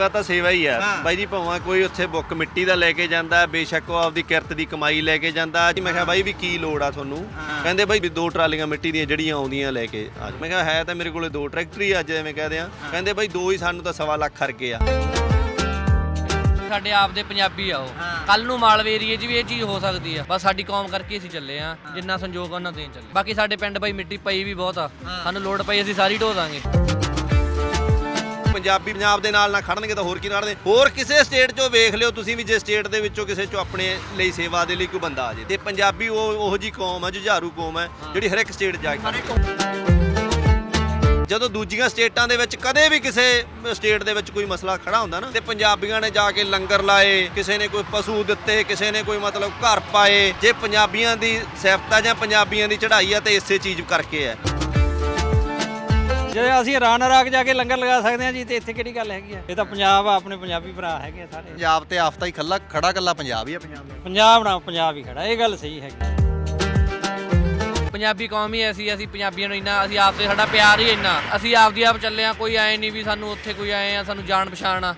ਸੇਵਾ ਤਾਂ ਸੇਵਾ ਹੀ ਆ। ਹਾਂ। ਬਾਈ ਜੀ ਭਾਵੇਂ ਕੋਈ ਉੱਥੇ ਬੁੱਕ ਮਿੱਟੀ ਦਾ ਲੈ ਕੇ ਜਾਂਦਾ ਬੇਸ਼ੱਕ ਉਹ ਆਪਦੀ ਕਿਰਤ ਦੀ ਕਮਾਈ ਲੈ ਕੇ ਜਾਂਦਾ। ਜੀ ਮੈਂ ਕਿਹਾ ਬਾਈ ਵੀ ਕੀ ਲੋੜ ਆ ਤੁਹਾਨੂੰ? ਹਾਂ। ਕਹਿੰਦੇ ਬਾਈ ਵੀ ਦੋ ਟਰਾਲੀਆਂ ਮਿੱਟੀ ਦੀਆਂ ਜਿਹੜੀਆਂ ਆਉਂਦੀਆਂ ਲੈ ਕੇ ਆ ਜਾਓ। ਮੈਂ ਕਿਹਾ ਹੈ ਤਾਂ ਮੇਰੇ ਕੋਲੇ ਦੋ ਟਰੈਕਟਰ ਹੀ ਅੱਜ ਐਵੇਂ ਕਹਦੇ ਆ ਕਹਿੰਦੇ ਬਾਈ ਦੋ ਹੀ ਸਾਨੂੰ ਤਾਂ ਸਵਾ ਲੱਖ ਖਰਕੇ ਆ। ਸਾਡੇ ਆਪ ਦੇ ਪੰਜਾਬੀ ਆ ਉਹ। ਹਾਂ। ਕੱਲ ਨੂੰ ਮਾਲਵੇ ਏਰੀਏ 'ਚ ਵੀ ਇਹ ਚੀਜ਼ ਹੋ ਸਕਦੀ ਆ। ਬਸ ਸਾਡੀ ਕੌਮ ਕਰਕੇ ਅਸੀਂ ਚੱਲੇ ਆ। ਜਿੰਨਾ ਸੰਯੋਗ ਆ ਉਹਨਾਂ ਦੇ ਚੱਲੇ। ਬਾਕੀ ਸਾਡੇ ਪਿੰਡ ਬਾਈ ਮਿੱਟੀ ਪਈ ਵੀ ਬਹੁਤ ਆ। ਸਾਨੂੰ ਲੋੜ ਪਈ ਅਸੀਂ ਸਾਰੀ ਢੋ ਦਾਂਗੇ। ਪੰਜਾਬੀ ਪੰਜਾਬ ਦੇ ਨਾਲ ਨਾ ਖੜਨਗੇ ਤਾਂ ਹੋਰ ਕੀ ਖੜਨਗੇ? ਹੋਰ ਕਿਸੇ ਸਟੇਟ 'ਚੋਂ ਵੇਖ ਲਿਓ ਤੁਸੀਂ ਵੀ ਜੇ ਸਟੇਟ ਦੇ ਵਿੱਚੋਂ ਕਿਸੇ 'ਚੋਂ ਆਪਣੇ ਲਈ ਸੇਵਾ ਦੇ ਲਈ ਕੋਈ ਬੰਦਾ ਆ ਜੇ। ਤੇ ਪੰਜਾਬੀ ਉਹ ਉਹੋ ਜੀ ਕੌਮ ਹੈ ਜੁਝਾਰੂ ਕੌਮ ਹੈ। ਜਿਹੜੀ ਹਰ ਇੱਕ ਸਟੇਟ ਜਾ ਕੇ ਖੜਦੀ। ਜਦੋਂ ਦੂਜੀਆਂ ਸਟੇਟਾਂ ਦੇ ਵਿੱਚ ਕਦੇ ਵੀ ਕਿਸੇ ਸਟੇਟ ਦੇ ਵਿੱਚ ਕੋਈ ਮਸਲਾ ਖੜਾ ਹੁੰਦਾ ਨਾ ਤੇ ਪੰਜਾਬੀਆਂ ਨੇ ਜਾ ਕੇ ਲੰਗਰ ਲਾਏ ਕਿਸੇ ਨੇ ਕੋਈ ਪਸ਼ੂ ਦਿੱਤੇ ਕਿਸੇ ਨੇ ਕੋਈ ਮਤਲਬ ਘਰ ਪਾਏ ਜੇ ਪੰਜਾਬੀਆਂ ਦੀ ਸਿਫਤ ਜਾਂ ਪੰਜਾਬੀਆਂ ਦੀ ਚੜ੍ਹਾਈ ਆ ਤੇ ਇਸੇ ਚੀਜ਼ ਕਰਕੇ ਹੈ ਜੇ ਅਸੀਂ ਰਾਨ ਰਾਗ ਜਾ ਕੇ ਲੰਗਰ ਲਗਾ ਸਕਦੇ ਹਾਂ ਜੀ ਤੇ ਇੱਥੇ ਕਿਹੜੀ ਗੱਲ ਹੈਗੀ ਆ? ਇਹ ਤਾਂ ਪੰਜਾਬ ਆ ਆਪਣੇ ਪੰਜਾਬੀ ਭਰਾ ਹੈਗੇ ਆ ਸਾਰੇ। ਪੰਜਾਬ ਤੇ ਆਫਤਾ ਹੀ ਖੱਲਾ ਖੜਾ ਕੱਲਾ ਪੰਜਾਬ ਹੀ ਆ ਪੰਜਾਬ ਦਾ। ਪੰਜਾਬ ਨਾਲ ਪੰਜਾਬ ਹੀ ਖੜਾ ਇਹ ਗੱਲ ਸਹੀ ਹੈਗੀ। ਪੰਜਾਬੀ ਕੌਮ ਹੀ ਐਸੀ ਅਸੀਂ ਪੰਜਾਬੀਆਂ ਨੂੰ ਇੰਨਾ ਅਸੀਂ ਆਪ ਤੇ ਸਾਡਾ ਪਿਆਰ ਹੀ ਇੰਨਾ। ਅਸੀਂ ਆਪ ਦੀ ਆਪ ਚੱਲੇ ਆ ਕੋਈ ਐ ਨਹੀਂ ਵੀ ਸਾਨੂੰ ਉੱਥੇ ਕੋਈ ਆਏ ਆ ਸਾਨੂੰ ਜਾਣ ਪਛਾਣ ਆ।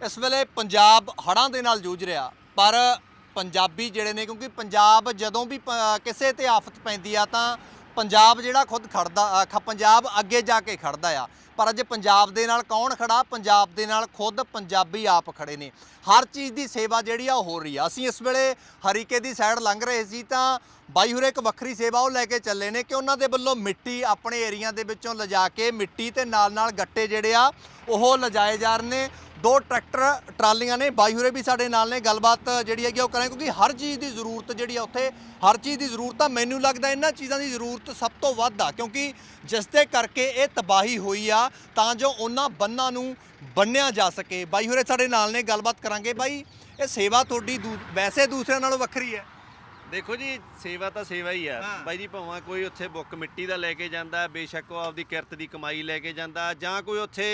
ਇਸ ਵੇਲੇ ਪੰਜਾਬ ਹੜ੍ਹਾਂ ਦੇ ਨਾਲ ਜੂਝ ਰਿਹਾ ਪਰ ਪੰਜਾਬੀ ਜਿਹੜੇ ਨੇ, ਕਿਉਂਕਿ ਪੰਜਾਬ ਜਦੋਂ ਵੀ ਪ- ਕਿਸੇ ਤੇ ਆਫਤ ਪੈਂਦੀ ਆ ਤਾਂ ਪੰਜਾਬ ਜਿਹੜਾ ਖੁਦ ਖੜਦਾ ਖ- ਪੰਜਾਬ ਅੱਗੇ ਜਾ ਕੇ ਖੜਦਾ ਆ। ਪਰ ਅੱਜ ਪੰਜਾਬ ਦੇ ਨਾਲ ਕੌਣ ਖੜਾ? ਪੰਜਾਬ ਦੇ ਨਾਲ ਖੁਦ ਪੰਜਾਬੀ ਆਪ ਖੜੇ ਨੇ। ਹਰ ਚੀਜ਼ ਦੀ ਸੇਵਾ ਜਿਹੜੀ ਆ, ਉਹ ਹੋ ਰਹੀ ਆ। ਅਸੀਂ ਇਸ ਵੇਲੇ ਹਰੀਕੇ ਦੀ ਸਾਈਡ ਲੰਘ ਰਹੇ ਸੀ ਤਾਂ ਬਾਈ ਹੁਰੇ ਇੱਕ ਵੱਖਰੀ ਸੇਵਾ ਉਹ ਲੈ ਕੇ ਚੱਲੇ ਨੇ ਕਿ ਉਹਨਾਂ ਦੇ ਵੱਲੋਂ ਮਿੱਟੀ ਆਪਣੇ ਏਰੀਆ ਦੇ ਵਿੱਚੋਂ ਲਿਜਾ ਕੇ, ਮਿੱਟੀ ਤੇ ਨਾਲ ਨਾਲ ਗੱਟੇ ਜਿਹੜੇ ਆ, ਉਹ ਲਿਜਾਏ ਜਾ ਰਹੇ ਨੇ। ਦੋ ਟਰੈਕਟਰ, ਟਰਾਲੀਆਂ ਨੇ। ਬਾਈ ਹੁਰੇ ਵੀ ਸਾਡੇ ਨਾਲ ਨੇ। ਗੱਲਬਾਤ ਜਿਹੜੀ ਹੈਗੀ ਉਹ ਕਰਾਂਗੇ, ਕਿਉਂਕਿ ਹਰ ਚੀਜ਼ ਦੀ ਜ਼ਰੂਰਤ ਜਿਹੜੀ ਆ ਉੱਥੇ, ਹਰ ਚੀਜ਼ ਦੀ ਜ਼ਰੂਰਤ ਆ ਮੈਨੂੰ ਲੱਗਦਾ ਇਹਨਾਂ ਚੀਜ਼ਾਂ ਦੀ ਜ਼ਰੂਰਤ ਸਭ ਤੋਂ ਵੱਧ ਆ, ਕਿਉਂਕਿ ਜਿਸ ਦੇ ਕਰਕੇ ਇਹ ਤਬਾਹੀ ਹੋਈ ਆ, ਤਾਂ ਜੋ ਉਹਨਾਂ ਬੰਨਾਂ ਨੂੰ ਬੰਨਿਆ ਜਾ ਸਕੇ। ਬਾਈ ਹੁਰੇ ਸਾਡੇ ਨਾਲ ਨੇ, ਗੱਲਬਾਤ ਕਰਾਂਗੇ। ਬਾਈ, ਇਹ ਸੇਵਾ ਤੁਹਾਡੀ ਦੂ- ਵੈਸੇ ਦੂਸਰਿਆਂ ਨਾਲੋਂ ਵੱਖਰੀ ਹੈ। ਦੇਖੋ ਜੀ ਸੇਵਾ ਤਾਂ ਸੇਵਾ ਹੀ ਆ ਹਾਂ। ਬਾਈ ਜੀ ਭਾਵੇਂ ਕੋਈ ਉੱਥੇ ਬੁੱਕ ਮਿੱਟੀ ਦਾ ਲੈ ਕੇ ਜਾਂਦਾ ਬੇਸ਼ੱਕ ਉਹ ਆਪਦੀ ਕਿਰਤ ਦੀ ਕਮਾਈ ਲੈ ਕੇ ਜਾਂਦਾ ਜਾਂ ਕੋਈ ਉੱਥੇ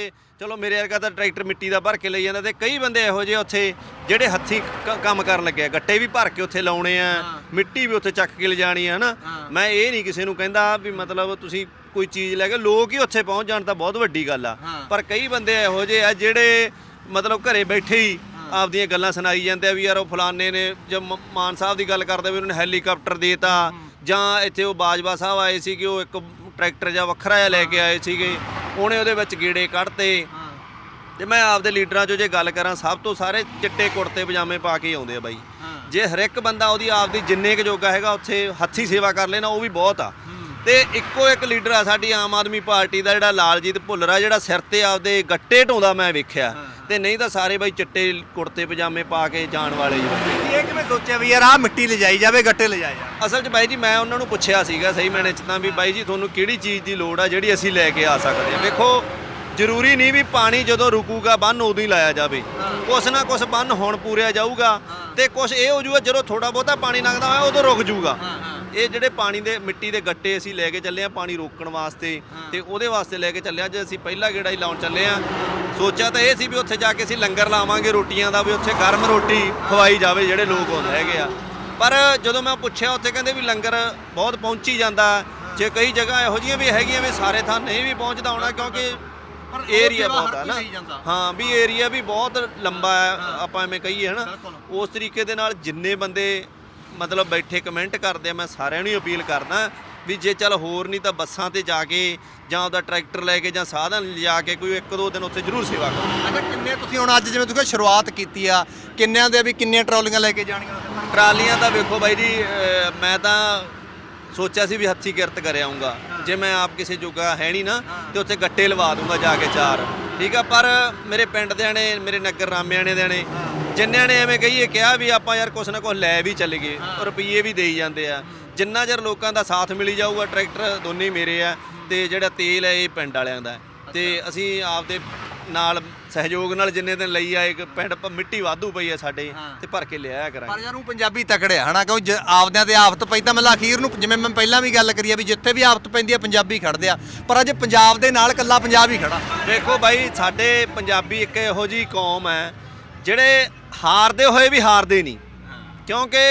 ਚਲੋ ਮੇਰੇ ਵਰਗਾ ਤਾਂ ਟਰੈਕਟਰ ਮਿੱਟੀ ਦਾ ਭਰ ਕੇ ਲਈ ਜਾਂਦਾ ਤੇ ਕਈ ਬੰਦੇ ਇਹੋ ਜਿਹੇ ਉੱਥੇ ਜਿਹੜੇ ਹੱਥੀਂ ਕ- ਕੰਮ ਕਰਨ ਲੱਗੇ ਆ ਗੱਟੇ ਵੀ ਭਰ ਕੇ ਉੱਥੇ ਲਾਉਣੇ ਆ ਹਾਂ। ਮਿੱਟੀ ਵੀ ਉੱਥੇ ਚੱਕ ਕੇ ਲਿਜਾਣੀ ਆ ਨਾ ਹਾਂ। ਮੈਂ ਇਹ ਨਹੀਂ ਕਿਸੇ ਨੂੰ ਕਹਿੰਦਾ ਵੀ ਮਤਲਬ ਤੁਸੀਂ ਕੋਈ ਚੀਜ਼ ਲੈ ਕੇ ਲੋਕ ਹੀ ਉੱਥੇ ਪਹੁੰਚ ਜਾਣ ਤਾਂ ਬਹੁਤ ਵੱਡੀ ਗੱਲ ਆ ਹਾਂ। ਪਰ ਕਈ ਬੰਦੇ ਇਹੋ ਜਿਹੇ ਆ ਜਿਹੜੇ ਮਤਲਬ ਘਰੇ ਬੈਠੇ ਹੀ ਆਪਦੀਆਂ ਗੱਲਾਂ ਸੁਣਾਈ ਜਾਂਦੇ ਆ ਵੀ ਯਾਰ ਉਹ ਫਲਾਣੇ ਨੇ ਜਦ ਮ- ਮਾਨ ਸਾਹਿਬ ਦੀ ਗੱਲ ਕਰਦੇ ਵੀ ਉਹਨਾਂ ਨੇ ਹੈਲੀਕਾਪਟਰ ਦੇਤਾ ਜਾਂ ਇੱਥੇ ਉਹ ਬਾਜਵਾ ਸਾਹਿਬ ਆਏ ਸੀ ਕਿ ਉਹ ਇੱਕ ਟਰੈਕਟਰ ਜਾਂ ਵੱਖਰਾ ਜਿਹਾ ਲੈ ਕੇ ਆਏ ਸੀਗੇ ਉਹਨੇ ਉਹਦੇ ਵਿੱਚ ਗੇੜੇ ਕੱਢਤੇ। ਤੇ ਮੈਂ ਆਪਦੇ ਲੀਡਰਾਂ 'ਚੋਂ ਜੇ ਗੱਲ ਕਰਾਂ ਸਭ ਤੋਂ ਸਾਰੇ ਚਿੱਟੇ ਕੁੜਤੇ ਪਜਾਮੇ ਪਾ ਕੇ ਹੀ ਆਉਂਦੇ ਆ ਬਾਈ। ਜੇ ਹਰ ਇੱਕ ਬੰਦਾ ਉਹਦੀ ਆਪਦੀ ਜਿੰਨੇ ਕੁ ਜੋਗਾ ਹੈਗਾ ਉੱਥੇ ਹੱਥੀ ਸੇਵਾ ਕਰ ਲੈਣਾ ਉਹ ਵੀ ਬਹੁਤ ਆ। ਤੇ ਇੱਕੋ ਇੱਕ ਲੀਡਰ ਆ ਸਾਡੀ ਆਮ ਆਦਮੀ ਪਾਰਟੀ ਦਾ ਜਿਹੜਾ ਲਾਲਜੀਤ ਭੁੱਲਰ ਆ ਜਿਹੜਾ ਸਿਰ ਤੇ ਆਪਦੇ ਗੱਟੇ ਢੋਂਦਾ ਮੈਂ ਵੇਖਿਆ। ਤੇ ਨਹੀਂ ਤਾਂ ਸਾਰੇ ਬਾਈ ਚਿੱਟੇ ਕੁੜਤੇ ਪਜਾਮੇ ਪਾ ਕੇ ਜਾਣ ਵਾਲੇ ਜੀ। ਇਹ ਕਿਵੇਂ ਸੋਚਿਆ ਵੀ ਯਾਰ ਆਹ ਮਿੱਟੀ ਲਿਜਾਈ ਜਾਵੇ ਗੱਟੇ ਲਿਜਾਏ ਜਾ ਅਸਲ 'ਚ ਬਾਈ ਜੀ ਮੈਂ ਉਹਨਾਂ ਨੂੰ ਪੁੱਛਿਆ ਸੀਗਾ ਸਹੀ ਮੈਨੇ ਚ ਤਾਂ ਵੀ ਬਾਈ ਜੀ ਤੁਹਾਨੂੰ ਕਿਹੜੀ ਚੀਜ਼ ਦੀ ਲੋੜ ਆ ਜਿਹੜੀ ਅਸੀਂ ਲੈ ਕੇ ਆ ਸਕਦੇ ਹਾਂ? ਵੇਖੋ ਜ਼ਰੂਰੀ ਨਹੀਂ ਵੀ ਪਾਣੀ ਜਦੋਂ ਰੁਕੂਗਾ ਬੰਨ ਉਦੋਂ ਹੀ ਲਾਇਆ ਜਾਵੇ। ਕੁਛ ਨਾ ਕੁਛ ਬੰਨ ਹੁਣ ਪੂਰਿਆ ਜਾਊਗਾ ਤੇ ਕੁਛ ਇਹ ਹੋ ਜਾਊਗਾ ਜਦੋਂ ਥੋੜਾ ਬਹੁਤਾ ਪਾਣੀ ਲੰਘਦਾ ਹੋਇਆ ਉਦੋਂ ਰੁਕ ਜਾਊਗਾ। ਇਹ ਜਿਹੜੇ ਪਾਣੀ ਦੇ ਮਿੱਟੀ ਦੇ ਗੱਟੇ ਅਸੀਂ ਲੈ ਕੇ ਚੱਲੇ ਆ ਪਾਣੀ ਰੋਕਣ ਵਾਸਤੇ ਤੇ ਉਹਦੇ ਵਾਸਤੇ ਲੈ ਕੇ ਚੱਲੇ ਆ ਜੇ ਅਸੀਂ ਪਹਿਲਾ ਗੇੜਾ ਹੀ ਲਾਉਣ ਚੱਲੇ ਆ। ਸੋਚਿਆ ਤਾਂ ਇਹ ਸੀ ਵੀ ਉੱਥੇ ਜਾ ਕੇ ਅਸੀਂ ਲੰਗਰ ਲਾਵਾਂਗੇ ਰੋਟੀਆਂ ਦਾ ਵੀ ਉੱਥੇ ਗਰਮ ਰੋਟੀ ਖਵਾਈ ਜਾਵੇ ਜਿਹੜੇ ਲੋਕ ਆਉਂਦੇ ਹੈਗੇ ਆ। ਪਰ ਜਦੋਂ ਮੈਂ ਪੁੱਛਿਆ ਉੱਥੇ ਕਹਿੰਦੇ ਵੀ ਲੰਗਰ ਬਹੁਤ ਪਹੁੰਚੀ ਜਾਂਦਾ। ਜੇ ਕਈ ਜਗ੍ਹਾ ਇਹੋ ਜਿਹੀਆਂ ਵੀ ਹੈਗੀਆਂ ਵੀ ਸਾਰੇ ਥਾਂ ਨਹੀਂ ਵੀ ਪਹੁੰਚਦਾ ਹੋਣਾ ਕਿਉਂਕਿ ਏਰੀਆ ਬਹੁਤ ਆ ਨਾ। ਹਾਂ ਵੀ ਏਰੀਆ ਵੀ ਬਹੁਤ ਲੰਬਾ ਹੈ ਆਪਾਂ ਐਵੇਂ ਕਹੀਏ ਹਨਾ। ਉਸ ਤਰੀਕੇ ਦੇ ਨਾਲ ਜਿੰਨੇ ਬੰਦੇ ਮਤਲਬ ਬੈਠੇ ਕਮੈਂਟ ਕਰਦੇ ਆ ਮੈਂ ਸਾਰਿਆਂ ਨੂੰ ਅਪੀਲ ਕਰਦਾ ਵੀ ਜੇ ਚੱਲ ਹੋਰ ਨਹੀਂ ਤਾਂ ਬੱਸਾਂ ਤੇ ਜਾ ਕੇ ਜਾਂ ਉਹਦਾ ਟਰੈਕਟਰ ਲੈ ਕੇ ਜਾਂ ਸਾਧਨ ਲਿਜਾ ਕੇ ਕੋਈ ਇੱਕ ਦੋ ਦਿਨ ਉੱਥੇ ਜ਼ਰੂਰ ਸੇਵਾ ਕਰੋ। ਅੱਛਾ ਕਿੰਨੇ ਤੁਸੀਂ ਹੁਣ ਅੱਜ ਜਿਵੇਂ ਤੁਸੀਂ ਸ਼ੁਰੂਆਤ ਕੀਤੀ ਆ ਕਿੰਨਿਆਂ ਦੇ ਵੀ ਕਿੰਨੀਆਂ ਟਰਾਲੀਆਂ ਲੈ ਕੇ ਜਾਣੀਆਂ? ਟਰਾਲੀਆਂ ਦਾ ਵੇਖੋ ਬਾਈ ਜੀ ਮੈਂ ਤਾਂ ਸੋਚਿਆ ਸੀ ਵੀ ਹੱਥੀ ਕਿਰਤ ਕਰ ਆਉਂਗਾ ਜੇ ਮੈਂ ਆਪ ਕਿਸੇ ਜੋਗਾ ਹੈ ਨਹੀਂ ਨਾ ਤੇ ਉੱਥੇ ਗੱਟੇ ਲਵਾ ਦੂੰਗਾ ਜਾ ਕੇ ਚਾਰ। ਠੀਕ ਆ ਪਰ ਮੇਰੇ ਪਿੰਡ ਦਿਆਂ ਨੇ ਮੇਰੇ ਨਗਰ ਰਾਮਿਆਣੇ ਦਿਆਂ ਨੇ ਜਿੰਨਿਆਂ ਨੇ ਐਵੇਂ ਕਹੀਏ ਕਿਹਾ ਵੀ ਆਪਾਂ ਯਾਰ ਕੁਛ ਨਾ ਕੁਛ ਲੈ ਵੀ ਚੱਲ ਗਏ ਰੁਪਈਏ ਵੀ ਦੇਈ ਜਾਂਦੇ ਆ। ਜਿੰਨਾ ਚਿਰ ਲੋਕਾਂ ਦਾ ਸਾਥ ਮਿਲੀ ਜਾਊਗਾ ਟਰੈਕਟਰ ਦੋਨੇ ਮੇਰੇ ਆ ਤੇ ਜਿਹੜਾ ਤੇਲ ਹੈ ਇਹ ਪਿੰਡ ਵਾਲਿਆਂ ਦਾ। ਤੇ ਅਸੀਂ ਆਪਦੇ ਨਾਲ ਸਹਿਯੋਗ ਨਾਲ ਜਿੰਨੇ ਦਿਨ ਲਈ ਆਏ ਕਿ ਪਿੰਡ ਮਿੱਟੀ ਵਾਧੂ ਪਈ ਹੈ ਸਾਡੇ ਤੇ ਭਰ ਕੇ ਲਿਆਇਆ ਕਰਾਂਗੇ। ਪਰ ਯਾਰ ਉਹ ਪੰਜਾਬੀ ਤਕੜੇ ਆ ਹਨਾ? ਕਿਉਂ ਆਪਦਿਆਂ ਤੇ ਆਫਤ ਪਈ ਤਾਂ ਮਤਲਬ ਅਖੀਰ ਨੂੰ ਜਿਵੇਂ ਮੈਂ ਪਹਿਲਾਂ ਵੀ ਗੱਲ ਕਰੀ ਆ ਵੀ ਜਿੱਥੇ ਵੀ ਆਫਤ ਪੈਂਦੀ ਆ ਪੰਜਾਬੀ ਖੜਦੇ ਆ। ਪਰ ਅੱਜ ਪੰਜਾਬ ਦੇ ਨਾਲ ਕੱਲਾ ਪੰਜਾਬ ਹੀ ਖੜਾ। ਦੇਖੋ ਬਾਈ ਸਾਡੇ ਪੰਜਾਬੀ ਇੱਕ ਇਹੋ ਜੀ ਕੌਮ ਹੈ ਜਿਹੜੇ ਹਾਰਦੇ ਹੋਏ ਵੀ ਹਾਰਦੇ ਨਹੀਂ। ਕਿਉਂਕਿ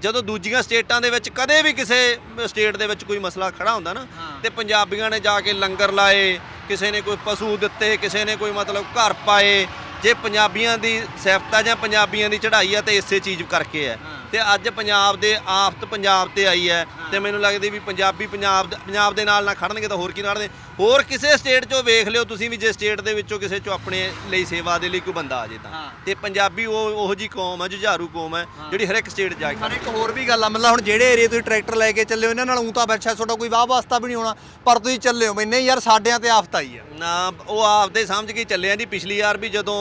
ਜਦੋਂ ਦੂਜੀਆਂ ਸਟੇਟਾਂ ਦੇ ਵਿੱਚ ਕਦੇ ਵੀ ਕਿਸੇ ਸਟੇਟ ਦੇ ਵਿੱਚ ਕੋਈ ਮਸਲਾ ਖੜਾ ਹੁੰਦਾ ਨਾ ਤੇ ਪੰਜਾਬੀਆਂ ਨੇ ਜਾ ਕੇ ਲੰਗਰ ਲਾਏ ਕਿਸੇ ਨੇ ਕੋਈ ਪਸ਼ੂ ਦਿੱਤੇ ਕਿਸੇ ਨੇ ਕੋਈ ਮਤਲਬ ਘਰ ਪਾਏ ਜੇ ਪੰਜਾਬੀਆਂ ਦੀ ਸਿਫਤ ਆ ਜਾਂ ਪੰਜਾਬੀਆਂ ਦੀ ਚੜ੍ਹਾਈ ਆ ਤੇ ਇਸੇ ਚੀਜ਼ ਕਰਕੇ ਹੈ। ਤੇ ਅੱਜ ਪੰਜਾਬ ਦੇ ਆਫਤ ਪੰਜਾਬ ਤੇ ਆਈ ਹੈ ਤੇ ਮੈਨੂੰ ਲੱਗਦੀ ਵੀ ਪੰਜਾਬੀ ਪੰਜਾਬ ਪੰਜਾਬ ਦੇ ਨਾਲ ਨਾ ਖੜਨਗੇ ਤਾਂ ਹੋਰ ਕੀ ਖੜਨਗੇ ਹੋਰ ਕਿਸੇ ਸਟੇਟ 'ਚੋਂ ਵੇਖ ਲਿਓ ਤੁਸੀਂ ਵੀ ਜੇ ਸਟੇਟ ਦੇ ਵਿੱਚੋਂ ਕਿਸੇ 'ਚੋਂ ਆਪਣੇ ਲਈ ਸੇਵਾ ਦੇ ਲਈ ਕੋਈ ਬੰਦਾ ਆ ਜੇ ਤਾਂ। ਤੇ ਪੰਜਾਬੀ ਉਹ ਉਹੋ ਜੀ ਕੌਮ ਹੈ ਜੁਝਾਰੂ ਕੌਮ ਹੈ ਜਿਹੜੀ ਹਰ ਇੱਕ ਸਟੇਟ ਜਾ ਕੇ ਪਰ ਇੱਕ ਹੋਰ ਵੀ ਗੱਲ ਆ ਮਤਲਬ ਹੁਣ ਜਿਹੜੇ ਏਰੀਆ ਤੁਸੀਂ ਟਰੈਕਟਰ ਲੈ ਕੇ ਚੱਲੇ ਹੋ ਇਹਨਾਂ ਨਾਲ ਉਂ ਤਾਂ ਬੈਠਾ ਤੁਹਾਡਾ ਕੋਈ ਵਾਹ ਵਾਸਤਾ ਵੀ ਨਹੀਂ ਹੋਣਾ ਪਰ ਤੁਸੀਂ ਚੱਲੇ ਹੋ ਵੀ ਨਹੀਂ ਯਾਰ ਸਾਡਿਆਂ ਤੇ ਆਫਤ ਆਈ ਆ। ਨਾ ਉਹ ਆਪਦੇ ਸਮਝ ਕੇ ਚੱਲੇ ਆ ਜੀ ਪਿਛਲੀ ਵਾਰ ਵੀ ਜਦੋਂ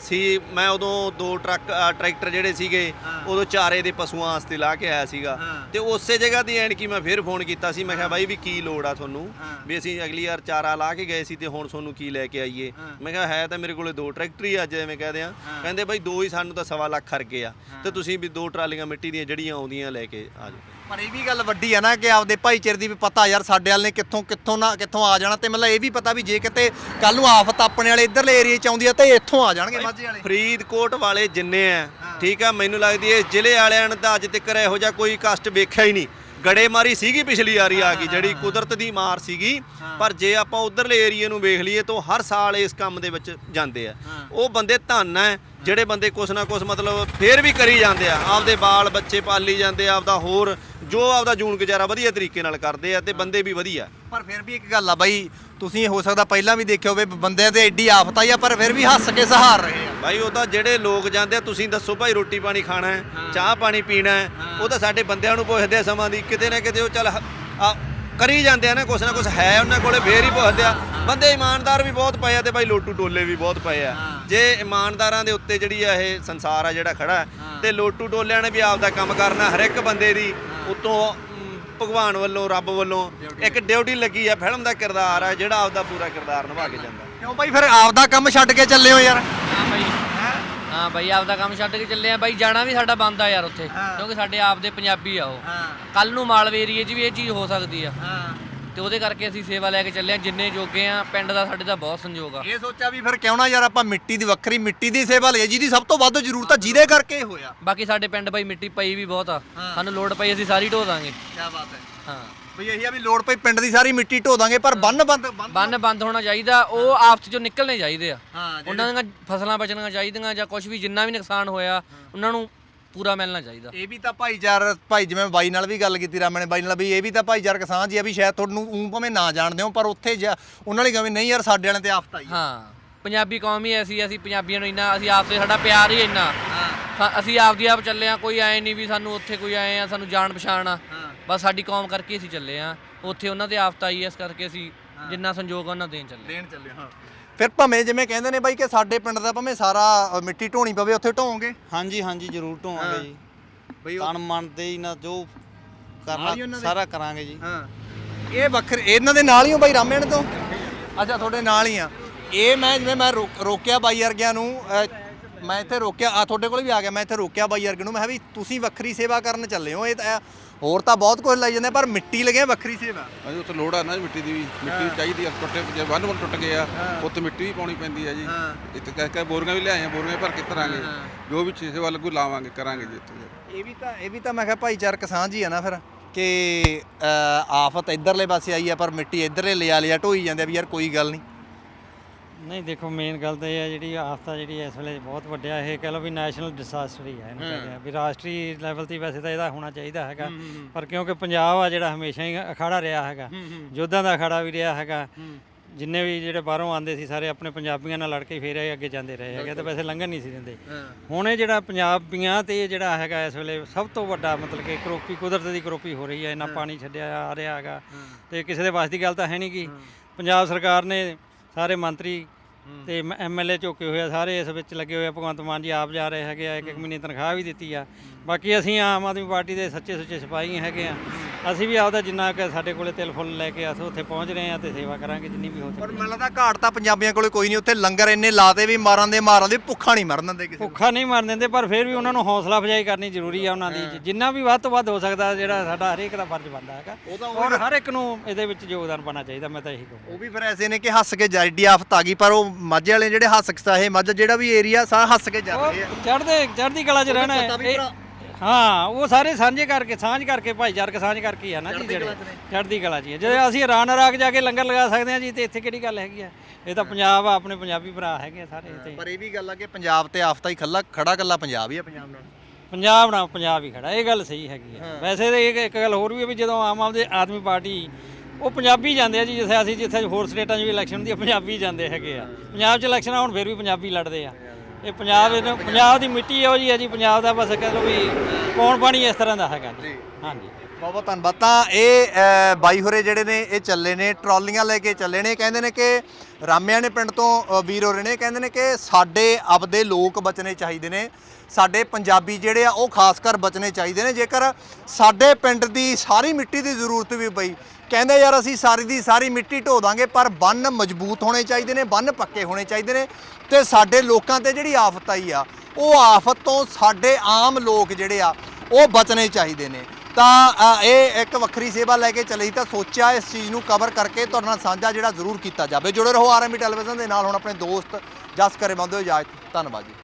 ਸੀ ਮੈਂ ਉਦੋਂ ਦੋ ਟਰੱਕ ਟਰੈਕਟਰ ਜਿਹੜੇ ਸੀਗੇ ਉਦੋਂ ਚਾਰੇ ਦੇ ਪਸ਼ੂਆਂ ਵਾਸਤੇ ਲਾ ਕੇ ਆਇਆ ਸੀਗਾ। ਤੇ ਉਸੇ ਜਗ੍ਹਾ ਦੀ ਐਨ ਕੀ ਮੈਂ ਫਿਰ ਫੋਨ ਕੀਤਾ ਸੀ। ਮੈਂ ਕਿਹਾ ਬਾਈ ਵੀ ਕੀ ਲੋੜ ਆ ਤੁਹਾਨੂੰ? ਵੀ ਅਸੀਂ ਅਗਲੀ ਵਾਰ ਚਾਰਾ ਲਾ ਕੇ ਗਏ ਸੀ ਤੇ ਹੁਣ ਤੁਹਾਨੂੰ ਕੀ ਲੈ ਕੇ ਆਈਏ? ਮੈਂ ਕਿਹਾ ਹੈ ਤਾਂ ਮੇਰੇ ਕੋਲੇ ਦੋ ਟਰੈਕਟਰ ਹੀ ਆ ਜਿਵੇਂ ਕਹਦੇ ਆ। ਕਹਿੰਦੇ ਬਾਈ ਦੋ ਹੀ ਸਾਨੂੰ ਤਾਂ ਸਵਾ ਲੱਖ ਖਰਗੇ ਆ। ਤੇ ਤੁਸੀਂ ਵੀ ਦੋ ਟਰਾਲੀਆਂ ਮਿੱਟੀ ਦੀਆਂ ਜਿਹੜੀਆਂ ਆਉਂਦੀਆਂ ਲੈ ਕੇ ਆ ਜਾਓ। ਪਰ ਇਹ ਵੀ ਗੱਲ ਵੱਡੀ ਆ ਨਾ ਕਿ ਆਪਦੇ ਭਾਈਚਾਰੇ ਦੀ ਵੀ ਪਤਾ ਯਾਰ ਸਾਡੇ ਵਾਲ ਨੇ ਕਿੱਥੋਂ ਕਿੱਥੋਂ ਨਾ ਕਿੱਥੋਂ ਆ ਜਾਣਾ ਤੇ ਮਤਲਬ ਇਹ ਵੀ ਪਤਾ ਵੀ ਜੇ ਕਿਤੇ ਕੱਲ ਨੂੰ ਆਫਤ ਆਪਣੇ ਵਾਲੇ ਇਧਰਲੇ ਏਰੀਆ ਚ ਆਉਂਦੀ ਆ ਤੇ ਇੱਥੋਂ ਆ ਜਾਣਗੇ ਮਾਝੇ ਵਾਲੇ। ਫਰੀਦਕੋਟ ਵਾਲੇ ਜਿੰਨੇ ਆ ਠੀਕ ਆ ਮੈਨੂੰ ਲੱਗਦੀ ਹੈ ਜ਼ਿਲ੍ਹੇ ਵਾਲਿਆਂ ਨੇ ਤਾਂ ਅੱਜ ਤੱਕ ਇਹੋ ਜਿਹਾ ਕੋਈ ਕਸ਼ਟ ਵੇਖਿਆ ਹੀ ਨਹੀਂ। ਗੜੇਮਾਰੀ ਸੀਗੀ ਪਿਛਲੀ ਵਾਰੀ ਆ ਗਈ ਜਿਹੜੀ ਕੁਦਰਤ ਦੀ ਮਾਰ ਸੀਗੀ। ਪਰ ਜੇ ਆਪਾਂ ਉਧਰਲੇ ਏਰੀਏ ਨੂੰ ਵੇਖ ਲਈਏ ਤਾਂ ਹਰ ਸਾਲ ਇਸ ਕੰਮ ਦੇ ਵਿੱਚ ਜਾਂਦੇ ਆ। ਉਹ ਬੰਦੇ ਧੰਨ ਹੈ ਜਿਹੜੇ ਬੰਦੇ ਕੁਛ ਨਾ ਕੁਛ ਮਤਲਬ ਫੇਰ ਵੀ ਕਰੀ ਜਾਂਦੇ ਆ ਆਪਦੇ ਬਾਲ ਬੱਚੇ ਪਾਲੀ ਜਾਂਦੇ ਆ ਆਪਦਾ ਹੋਰ ਜੋ ਆਪਦਾ ਜੂਨ ਗੁਜ਼ਾਰਾ ਵਧੀਆ ਤਰੀਕੇ ਨਾਲ ਕਰਦੇ ਆ ਤੇ ਬੰਦੇ ਵੀ ਵਧੀਆ। ਪਰ ਫਿਰ ਵੀ ਇੱਕ ਗੱਲ ਆ ਬਾਈ ਤੁਸੀਂ ਹੋ ਸਕਦਾ ਪਹਿਲਾਂ ਵੀ ਦੇਖਿਆ ਹੋਵੇ ਬੰਦਿਆਂ ਤੇ ਐਡੀ ਆਫਤ ਆਈ ਆ ਪਰ ਫਿਰ ਵੀ ਹੱਸ ਕੇ ਸਹਾਰ ਰਹੇ ਆ। ਭਾਈ ਉਹ ਤਾਂ ਜਿਹੜੇ ਲੋਕ ਜਾਂਦੇ ਆ ਤੁਸੀਂ ਦੱਸੋ ਭਾਈ ਰੋਟੀ ਪਾਣੀ ਖਾਣਾ ਹੈ ਚਾਹ ਪਾਣੀ ਪੀਣਾ ਹੈ ਉਹ ਤਾਂ ਸਾਡੇ ਬੰਦਿਆਂ ਨੂੰ ਪੁੱਛਦੇ ਆ ਸਮਾਂ ਦੀ ਕਿਤੇ ਨਾ ਕਿਤੇ ਉਹ ਚੱਲ ਹ- ਆ ਕਰੀ ਜਾਂਦੇ ਆ ਨਾ ਕੁਛ ਨਾ ਕੁਛ ਹੈ ਉਹਨਾਂ ਕੋਲੇ ਫੇਰ ਹੀ ਪੁੱਛਦੇ ਆ। ਬੰਦੇ ਇਮਾਨਦਾਰ ਵੀ ਬਹੁਤ ਪਏ ਆ ਤੇ ਭਾਈ ਲੋਟੂ ਟੋਲੇ ਵੀ ਬਹੁਤ ਪਏ ਆ। ਜੇ ਇਮਾਨਦਾਰਾਂ ਦੇ ਉੱਤੇ ਜਿਹੜੀ ਆ ਇਹ ਸੰਸਾਰ ਆ ਜਿਹੜਾ ਖੜਾ ਹੈ, ਤੇ ਲੋਟੂ ਟੋਲਿਆਂ ਨੇ ਵੀ ਆਪਦਾ ਕੰਮ ਕਰਨਾ ਹਰ ਇੱਕ ਬੰਦੇ ਦੀ ਉਤੋਂ ਭਗਵਾਨ ਵੱਲੋਂ ਰੱਬ ਵੱਲੋਂ ਇੱਕ ਡਿਊਟੀ ਲੱਗੀ ਆ ਫਿਲਮ ਦਾ ਕਿਰਦਾਰ ਆ ਜਿਹੜਾ ਆਪਦਾ ਪੂਰਾ ਕਿਰਦਾਰ ਨਿਭਾ ਕੇ ਜਾਂਦਾ। ਕਿਉਂ ਬਾਈ ਫਿਰ ਆਪਦਾ ਕੰਮ ਛੱਡ ਕੇ ਚੱਲੇ ਹੋ ਯਾਰ? ਹਾਂ ਬਾਈ। ਹਾਂ? ਬਾਈ ਆਪਦਾ ਕੰਮ ਛੱਡ ਕੇ ਚੱਲੇ ਆ। ਬਾਈ ਜਾਣਾ ਵੀ ਸਾਡਾ ਬੰਦ ਆ ਯਾਰ ਉੱਥੇ ਕਿਉਂਕਿ ਸਾਡੇ ਆਪ ਦੇ ਪੰਜਾਬੀ ਆ ਉਹ। ਕੱਲ ਨੂੰ ਮਾਲਵੇ ਏਰੀਏ 'ਚ ਵੀ ਇਹ ਚੀਜ਼ ਹੋ ਸਕਦੀ ਆ। ਤੇ ਉਹਦੇ ਕਰਕੇ ਅਸੀਂ ਸੇਵਾ ਲੈ ਕੇ ਚੱਲੇ ਆ ਜਿੰਨੇ ਜੋਗੇ ਆ ਪਿੰਡ ਦਾ ਸਾਡੇ ਦਾ ਬਹੁਤ ਸੰਯੋਗ ਆ। ਇਹ ਸੋਚਿਆ ਵੀ ਫਿਰ ਕਿਉਂ ਨਾ ਯਾਰ ਆਪਾਂ ਮਿੱਟੀ ਦੀ ਵੱਖਰੀ ਮਿੱਟੀ ਦੀ ਸੇਵਾ ਲਈਏ ਜਿਹਦੀ ਸਭ ਤੋਂ ਵੱਧ ਜ਼ਰੂਰਤ ਆ ਜਿਹਦੇ ਕਰਕੇ ਇਹ ਹੋਇਆ। ਬਾਕੀ ਸਾਡੇ ਪਿੰਡ ਬਾਈ ਮਿੱਟੀ ਪਈ ਵੀ ਬਹੁਤ ਆ। ਸਾਨੂੰ ਲੋੜ ਪਈ ਅਸੀਂ ਸਾਰੀ ਢੋ ਦਾਂਗੇ। ਕੀ ਬਾਤ ਹੈ। ਹਾਂ। ਬਈ ਇਹੀ ਆ ਵੀ ਲੋੜ ਪਈ ਪਿੰਡ ਦੀ ਸਾਰੀ ਮਿੱਟੀ ਢੋ ਦਾਂਗੇ ਪਰ ਬੰਨ ਬੰਦ ਬੰਨ ਬੰਦ ਹੋਣਾ ਚਾਹੀਦਾ ਉਹ ਆਪਸ ਚੋਂ ਨਿਕਲਣੇ ਚਾਹੀਦੇ ਆ। ਹਾਂ ਉਹਨਾਂ ਦੀਆਂ ਫਸਲਾਂ ਬਚਣੀਆਂ ਚਾਹੀਦੀਆਂ ਜਾਂ ਕੁਝ ਵੀ ਜਿੰਨਾ ਵੀ ਨੁਕਸਾਨ ਹੋਇਆ ਉਹਨਾਂ ਨੂੰ ਪੂਰਾ ਮਿਲਣਾ ਚਾਹੀਦਾ। ਇਹ ਵੀ ਤਾਂ ਭਾਈਚਾਰ ਭਾਈ ਜਿਵੇਂ ਬਾਈ ਨਾਲ ਵੀ ਗੱਲ ਕੀਤੀ ਰਾਮਣੇ ਬਾਈ ਨਾਲ ਵੀ ਇਹ ਵੀ ਤਾਂ ਭਾਈਚਾਰਕ ਸਾਂਝ ਹੀ ਆ ਵੀ ਸ਼ਾਇਦ ਤੁਹਾਨੂੰ ਉਂ ਭਾਵੇਂ ਨਾ ਜਾਣਦੇ ਹੋ ਪਰ ਉੱਥੇ ਜਾ- ਉਹਨਾਂ ਲਈ ਕਹਵੇਂ ਨਹੀਂ ਯਾਰ ਸਾਡੇ ਵਾਲਿਆਂ ਤੇ ਆਫਤ ਆਈ ਹਾਂ ਪੰਜਾਬੀ ਕੌਮ ਹੀ ਐਸੀ ਅਸੀਂ ਪੰਜਾਬੀਆਂ ਨੂੰ ਇੰਨਾ ਅਸੀਂ ਆਪਸੇ ਸਾਡਾ ਪਿਆਰ ਹੀ ਇੰਨਾ। ਸਾ- ਅਸੀਂ ਆਪਦੀ ਆਪ ਚੱਲੇ ਆ ਕੋਈ ਐ ਨਹੀਂ ਵੀ ਸਾਨੂੰ ਉੱਥੇ ਕੋਈ ਆਏ ਆ ਸਾਨੂੰ ਜਾਣ ਪਛਾਣ ਆ। ਬਸ ਸਾਡੀ ਕੌਮ ਕਰਕੇ ਅਸੀਂ ਚੱਲੇ ਆ। ਉੱਥੇ ਉਹਨਾਂ ਦੇ ਆਫਤ ਆਈ ਐ, ਇਸ ਕਰਕੇ ਅਸੀਂ ਜਿੰਨਾ ਸੰਯੋਗ ਆ ਉਹਨਾਂ ਦੇਣ ਚੱਲੇ ਦੇਣ ਚੱਲੇ ਹਾਂ। ਫਿਰ ਭਾਵੇਂ ਜਿਵੇਂ ਕਹਿੰਦੇ ਨੇ ਬਾਈ ਕਿ ਸਾਡੇ ਪਿੰਡ ਦਾ ਭਾਵੇਂ ਸਾਰਾ ਮਿੱਟੀ ਢੋਣੀ ਪਵੇ ਉੱਥੇ ਢੋਵੋਗੇ? ਹਾਂਜੀ ਹਾਂਜੀ ਜ਼ਰੂਰ ਢੋਵਾਂਗੇ ਜੀ। ਬਈ ਤਨ ਮਨ ਦੇ ਹੀ ਨਾ ਜੋ ਨਾਲ ਹੀ ਉਹਨਾਂ ਕਰਨਾ ਦੇ? ਸਾਰਾ ਕਰਾਂਗੇ ਜੀ। ਹਾਂ। ਇਹ ਵੱਖਰੇ ਇਹਨਾਂ ਦੇ ਨਾਲ ਹੀ ਹੋ ਬਾਈ ਰਾਮੇਣ ਤੋਂ? ਅੱਛਾ ਤੁਹਾਡੇ ਨਾਲ ਹੀ ਆ। ਇਹ ਮੈਂ ਜਿਵੇਂ ਮੈਂ ਰੋਕ- ਰੋਕਿਆ ਬਾਈ ਵਰਗਿਆਂ ਨੂੰ ਮੈਂ ਇੱਥੇ ਰੋਕਿਆ ਆ ਤੁਹਾਡੇ ਕੋਲ ਵੀ ਆ ਗਿਆ ਮੈਂ ਇੱਥੇ ਰੋਕਿਆ ਬਾਈ ਵਰਗੇ ਨੂੰ ਮੈਂ ਕਿਹਾ ਵੀ ਤੁਸੀਂ ਵੱਖਰੀ ਸੇਵਾ ਕਰਨ ਚੱਲੇ ਹੋ ਇਹ ਤਾਂ ਹੋਰ ਤਾਂ ਬਹੁਤ ਕੁਝ ਲਈ ਜਾਂਦੇ ਪਰ ਮਿੱਟੀ ਲਗੇ ਵੱਖਰੀ ਸੇਵਾ। ਅਜੇ ਉੱਥੇ ਲੋੜ ਆ ਨਾ ਮਿੱਟੀ ਦੀ ਵੀ। ਮਿੱਟੀ ਚਾਹੀਦੀ ਆ ਟੁੱਟੇ ਜੇ ਬੰਨ ਬੰਨ ਟੁੱਟ ਗਏ ਆ ਉੱਥੇ ਮਿੱਟੀ ਵੀ ਪਾਉਣੀ ਪੈਂਦੀ ਆ ਜੀ। ਇੱਥੇ ਕਹਿ ਕੇ ਬੋਰੀਆਂ ਵੀ ਲਿਆਏ ਆ ਬੋਰੀਆਂ ਭਰ ਕੇ ਧਰਾਂਗੇ ਜੋ ਵੀ ਸੇਵਾ ਲੱਗੂ ਲਾਵਾਂਗੇ ਕਰਾਂਗੇ ਜੀ ਇੱਥੇ। ਇਹ ਵੀ ਤਾਂ ਇਹ ਵੀ ਤਾਂ ਮੈਂ ਕਿਹਾ ਭਾਈਚਾਰਕ ਸਾਂਝ ਹੀ ਆ ਨਾ ਫਿਰ ਕਿ ਆਫਤ ਇਧਰਲੇ ਪਾਸੇ ਆਈ ਆ ਪਰ ਮਿੱਟੀ ਇਧਰਲੇ ਲਿਆ ਲਿਆ ਢੋਈ ਜਾਂਦੇ ਆ ਵੀ ਯਾਰ ਕੋਈ ਗੱਲ ਨਹੀਂ। ਨਹੀਂ ਦੇਖੋ ਮੇਨ ਗੱਲ ਤਾਂ ਇਹ ਹੈ ਜਿਹੜੀ ਆਫਤਾ ਜਿਹੜੀ ਇਸ ਵੇਲੇ ਬਹੁਤ ਵੱਡਿਆ ਇਹ ਕਹ ਲਓ ਵੀ ਨੈਸ਼ਨਲ ਡਿਸਾਸਟਰ ਹੀ ਹੈ ਇਹਨੂੰ ਕਹਿੰਦੇ ਆ ਵੀ ਰਾਸ਼ਟਰੀ ਲੈਵਲ ਤੇ ਵੈਸੇ ਤਾਂ ਇਹਦਾ ਹੋਣਾ ਚਾਹੀਦਾ ਹੈਗਾ। ਪਰ ਕਿਉਂਕਿ ਪੰਜਾਬ ਆ ਜਿਹੜਾ ਹਮੇਸ਼ਾ ਹੀ ਅਖਾੜਾ ਰਿਹਾ ਹੈਗਾ ਯੋਧਾਂ ਦਾ ਅਖਾੜਾ ਵੀ ਰਿਹਾ ਹੈਗਾ। ਜਿੰਨੇ ਵੀ ਜਿਹੜੇ ਬਾਹਰੋਂ ਆਉਂਦੇ ਸੀ ਸਾਰੇ ਆਪਣੇ ਪੰਜਾਬੀਆਂ ਨਾਲ ਲੜ ਕੇ ਫੇਰ ਇਹ ਅੱਗੇ ਜਾਂਦੇ ਰਹੇ ਹੈਗੇ ਤੇ ਵੈਸੇ ਲੰਘਣ ਨਹੀਂ ਸੀ ਦਿੰਦੇ। ਹੁਣ ਇਹ ਜਿਹੜਾ ਪੰਜਾਬੀਆਂ ਤੇ ਇਹ ਜਿਹੜਾ ਹੈਗਾ ਇਸ ਵੇਲੇ ਸਭ ਤੋਂ ਵੱਡਾ ਮਤਲਬ ਕਿ ਕਰੋਪੀ ਕੁਦਰਤ ਦੀ ਕਰੋਪੀ ਹੋ ਰਹੀ ਹੈ ਇੰਨਾ ਪਾਣੀ ਛੱਡਿਆ ਆ ਰਿਹਾ ਹੈਗਾ। ਤੇ ਕਿਸੇ ਦੇ ਵਾਸ ਦੀ ਗੱਲ ਤਾਂ ਹੈ ਨਹੀਂ ਕਿ ਪੰਜਾਬ ਸਰਕਾਰ ਨੇ ਸਾਰੇ ਮੰਤਰੀ ਤੇ ਐਮਐਲਏ ਝੋਕੇ ਹੋਏ ਆ ਸਾਰੇ ਇਸ ਵਿੱਚ ਲੱਗੇ ਹੋਏ ਆ। ਭਗਵੰਤ ਮਾਨ ਜੀ ਆਪ ਜਾ ਰਹੇ ਹੈਗੇ ਆ ਇੱਕ ਇੱਕ ਮਹੀਨੇ ਤਨਖਾਹ ਵੀ ਦਿੱਤੀ ਆ। ਬਾਕੀ ਅਸੀਂ ਆਮ ਆਦਮੀ ਪਾਰਟੀ ਦੇ ਸੱਚੇ ਸੁੱਚੇ ਸਿਪਾਹੀ ਹੈਗੇ ਆ। ਅਸੀਂ ਵੀ ਆਪਦਾ ਜਿੰਨਾ ਕਿ ਸਾਡੇ ਕੋਲੇ ਤਿਲ ਫੁੱਲ ਲੈ ਕੇ ਅਸੀਂ ਉੱਥੇ ਪਹੁੰਚ ਰਹੇ ਆ ਤੇ ਸੇਵਾ ਕਰਾਂਗੇ ਜਿੰਨੀ ਵੀ ਹੋ ਪਰ ਸਕੇ ਮੈਨੂੰ ਲੱਗਦਾ ਘਾਟ ਤਾਂ ਪੰਜਾਬੀਆਂ ਕੋਲੇ ਕੋਈ ਨਹੀਂ ਉੱਥੇ ਲੰਗਰ ਇੰਨੇ ਲਾਤੇ ਵੀ ਮਾਰਾਂ ਦੇ ਮਾਰਾਂ ਦੇ ਭੁੱਖਾ ਨਹੀਂ ਮਰਨ ਦਿੰਦੇ ਕਿਸੇ ਨੂੰ। ਭੁੱਖਾ ਨਹੀਂ ਮਰਨ ਦਿੰਦੇ ਪਰ ਫਿਰ ਵੀ ਉਹਨਾਂ ਨੂੰ ਹੌਸਲਾ ਅਫਜ਼ਾਈ ਕਰਨੀ ਜ਼ਰੂਰੀ ਆ ਉਹਨਾਂ ਦੀ। ਜਿੰਨਾ ਵੀ ਵੱਧ ਤੋਂ ਵੱਧ ਹੋ ਸਕਦਾ ਜਿਹੜਾ ਸਾਡਾ ਹਰੇਕ ਦਾ ਫਰਜ਼ ਬਣਦਾ ਹੈਗਾ। ਔਰ ਹਰ ਇੱਕ ਨੂੰ ਇਹਦੇ ਵਿੱਚ ਯੋਗਦਾਨ ਪਾਉਣਾ ਚਾਹੀਦਾ ਮੈਂ ਤਾਂ ਇਹੀ ਕਹੂੰਗਾ। ਉਹ ਵੀ ਫਿਰ ਐਸੇ ਨੇ ਕਿ ਹੱਸ ਕੇ ਜੈਡੀ ਆਫਤ ਆ ਗਈ ਪਰ ਉਹ ਮਾਝੇ ਵਾਲੇ ਜਿਹੜੇ ਹੱਸ ਕੇ ਇਹ ਮਾਝਾ ਜਿਹੜਾ ਵੀ ਏਰੀਆ ਸਾਰਾ ਹੱਸ ਕੇ ਜਾ ਰਹੇ ਆ। ਚੜਦੇ ਚੜਦੀ ਕਲਾ 'ਚ ਰਹਿਣਾ ਹੈ। ਇਹ- ਹਾਂ ਉਹ ਸਾਰੇ ਸਾਂਝੇ ਕਰਕੇ ਸਾਂਝ ਕਰਕੇ ਭਾਈਚਾਰਕ ਸਾਂਝ ਕਰਕੇ ਹੀ ਆ ਨਾ ਜੀ ਜਿਹੜੇ। ਚੜ੍ਹਦੀ ਕਲਾ ਜੀ ਜੇ ਅਸੀਂ ਰਾਨ ਰਾਗ ਜਾ ਕੇ ਲੰਗਰ ਲਗਾ ਸਕਦੇ ਹਾਂ ਜੀ ਤੇ ਇੱਥੇ ਕਿਹੜੀ ਗੱਲ ਹੈਗੀ ਆ? ਇਹ ਤਾਂ ਪੰਜਾਬ ਆ ਆਪਣੇ ਪੰਜਾਬੀ ਭਰਾ ਹੈਗੇ ਆ ਸਾਰੇ ਤੇ ਪਰ ਇਹ ਵੀ ਗੱਲ ਆ ਕਿ ਪੰਜਾਬ ਤੇ ਆਫਤਾ ਹੀ ਖੱਲਾ ਖੜਾ ਕੱਲਾ ਪੰਜਾਬ ਹੀ ਆ ਪੰਜਾਬ ਨਾਲ। ਪੰਜਾਬ ਨਾਲ ਪੰਜਾਬ ਹੀ ਖੜਾ ਇਹ ਗੱਲ ਸਹੀ ਹੈਗੀ ਆ। ਵੈਸੇ ਤਾਂ ਇੱਕ ਇੱਕ ਗੱਲ ਹੋਰ ਵੀ ਹੈ ਵੀ ਜਦੋਂ ਆਮ ਆਦਮੀ ਆਦਮੀ ਪਾਰਟੀ ਉਹ ਪੰਜਾਬੀ ਜਾਂਦੇ ਆ ਜੀ ਜਿੱਥੇ ਅਸੀਂ ਜਿੱਥੇ ਹੋਰ ਸਟੇਟਾਂ 'ਚ ਵੀ ਇਲੈਕਸ਼ਨ ਹੁੰਦੀ ਆ ਪੰਜਾਬੀ ਜਾਂਦੇ ਹੈਗੇ ਆ। ਪੰਜਾਬ 'ਚ ਇਲੈਕਸ਼ਨ ਆ ਹੁਣ ਫਿਰ ਵੀ ਪੰਜਾਬੀ ਲੜਦੇ ਆ। ਇਹ ਪੰਜਾਬ ਇਹਨੂੰ ਪੰਜਾਬ ਦੀ ਮਿੱਟੀ ਇਹੋ ਜੀ ਹੈ ਜੀ ਪੰਜਾਬ ਦਾ ਬਸ ਕਹਿ ਲਓ ਵੀ ਕੌਣ ਪਾਣੀ ਇਸ ਤਰ੍ਹਾਂ ਦਾ ਹੈਗਾ ਜੀ। ਹਾਂਜੀ। ਬਹੁਤ ਬਹੁਤ ਧੰਨਵਾਦ। ਤਾਂ ਇਹ ਅ, ਬਾਈ ਹੋਰੇ ਜਿਹੜੇ ਨੇ ਇਹ ਚੱਲੇ ਨੇ ਟਰਾਲੀਆਂ ਲੈ ਕੇ ਚੱਲੇ ਨੇ। ਕਹਿੰਦੇ ਨੇ ਕਿ ਰਾਮਿਆਣੇ ਪਿੰਡ ਤੋਂ ਅ, ਵੀਰ ਹੋਰੇ ਨੇ ਕਹਿੰਦੇ ਨੇ ਕਿ ਸਾਡੇ ਆਪਦੇ ਲੋਕ ਬਚਣੇ ਚਾਹੀਦੇ ਨੇ। ਸਾਡੇ ਪੰਜਾਬੀ ਜਿਹੜੇ ਆ ਉਹ ਖਾਸ ਕਰ ਬਚਣੇ ਚਾਹੀਦੇ ਨੇ। ਜੇਕਰ ਸਾਡੇ ਪਿੰਡ ਦੀ ਸਾਰੀ ਮਿੱਟੀ ਦੀ ਜ਼ਰੂਰਤ ਵੀ ਪਈ ਕਹਿੰਦੇ ਯਾਰ ਅਸੀਂ ਸਾਰੀ ਦੀ ਸਾਰੀ ਮਿੱਟੀ ਢੋ ਦਾਂਗੇ, ਪਰ ਬੰਨ ਮਜ਼ਬੂਤ ਹੋਣੇ ਚਾਹੀਦੇ ਨੇ, ਬੰਨ ਪੱਕੇ ਹੋਣੇ ਚਾਹੀਦੇ ਨੇ ਤੇ ਸਾਡੇ ਲੋਕਾਂ ਤੇ ਜਿਹੜੀ ਆਫਤ ਆਈ ਆ, ਉਹ ਆਫਤ ਤੋਂ ਸਾਡੇ ਆਮ ਲੋਕ ਜਿਹੜੇ ਆ, ਉਹ ਬਚਣੇ ਚਾਹੀਦੇ ਨੇ। ਤਾਂ ਇਹ ਇੱਕ ਵੱਖਰੀ ਸੇਵਾ ਲੈ ਕੇ ਚਲੀ ਤਾਂ ਸੋਚਿਆ ਇਸ ਚੀਜ਼ ਨੂੰ ਕਵਰ ਕਰਕੇ ਤੁਹਾਡੇ ਨਾਲ ਸਾਂਝਾ ਜਿਹੜਾ ਜ਼ਰੂਰ ਕੀਤਾ ਜਾਵੇ। ਜੁੜੇ ਰਹੋ ਆਰਐਮਬੀ ਟੈਲੀਵਿਜ਼ਨ ਦੇ ਨਾਲ, ਹੁਣ ਆਪਣੇ ਦੋਸਤ ਜਸ ਕਰੇ ਬੰਦੇ ਹੋ ਇਜਾਜ਼ਤ ਧੰਨਵਾਦ ਜੀ।